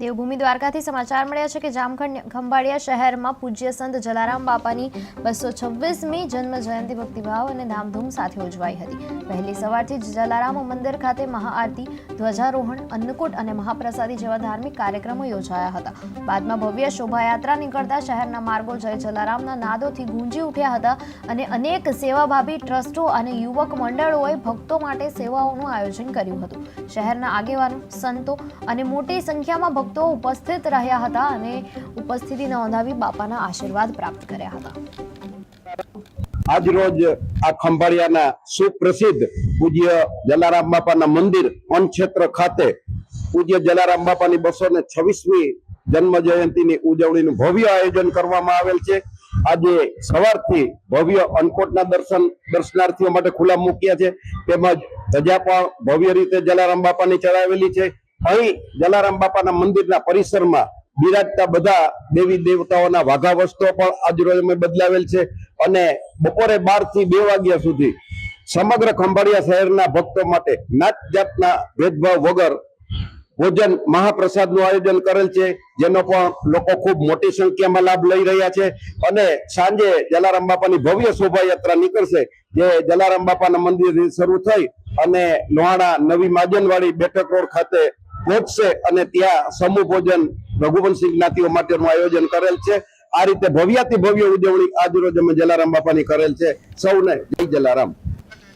દેવભૂમિ દ્વારકાથી સમાચાર મળ્યા છે કે જામખંડ ખંભાળિયા શહેરમાં પૂજ્ય સંત જલારામ બાપાની બસો છવ્વીસમી જન્મ જયંતિ ભક્તિભાવ અને ધામધૂમ સાથે ઉજવાઈ હતી. વહેલી સવારથી જ જલારામ મંદિર ખાતે મહાઆરતી, ધ્વજારોહણ, અન્નકૂટ અને મહાપ્રસાદી જેવા ધાર્મિક કાર્યક્રમો યોજાયા હતા. બાદમાં ભવ્ય શોભાયાત્રા નીકળતા શહેરના માર્ગો જય જલારામના નાદોથી ગુંજી ઉઠ્યા હતા અને અનેક સેવાભાવી ટ્રસ્ટો અને યુવક મંડળોએ ભક્તો માટે સેવાઓનું આયોજન કર્યું હતું. શહેરના આગેવાનો, સંતો અને મોટી સંખ્યામાં ભક્તો ઉપસ્થિત રહ્યા હતા અને ઉપસ્થિતિ નોંધાવી બાપાના આશીર્વાદ પ્રાપ્ત કર્યા હતા. આજ રોજ આ ખંભાળિયાના સુપ્રસિદ્ધ પૂજ્ય જલારામ બાપાના મંદિર વનક્ષેત્ર ખાતે પૂજ્ય જલારામ બાપાની બસો ને છવ્વીસમી જન્મ જયંતિની ઉજવણીનું ભવ્ય આયોજન કરવામાં આવેલ છે. આજે સવારથી ભવ્ય અન્નકોટના દર્શન દર્શનાર્થીઓ માટે ખુલ્લા મૂક્યા છે. તેમજ ધજા પણ ભવ્ય રીતે જલારામ બાપાની ચડાવેલી છે. અહીં જલારામ બાપાના મંદિરના પરિસરમાં બિરાજતા બધા દેવી દેવતાઓના વાઘા વસ્ત્રો પણ આજરોજ અમે બદલાવેલ છે અને બપોરે બારથી બે વાગ્યા સુધી સમગ્ર ખંભાળિયા શહેરના ભક્તો માટે નાત જાતના ભેદભાવ વગર ભોજન મહાપ્રસાદનું આયોજન કરેલ છે, જેનો પણ લોકો ખૂબ મોટી સંખ્યામાં લાભ લઈ રહ્યા છે અને સાંજે જલારામ બાપાની ભવ્ય શોભાયાત્રા નીકળશે, જે જલારામ બાપાના મંદિરથી શરૂ થઈ અને લોહાણા નવી માજનવાડી બેઠક રોડ ખાતે પહોંચશે અને ત્યાં સમૂહ ભોજન રઘુવંશી જ્ઞાતિઓ માટેનું આયોજન કરેલ છે. આ રીતે ભવ્યાતિ ભવ્ય ઉજવણી આજરોજ અમે જલારામ બાપાની કરેલ છે. સૌને જય જલારામ.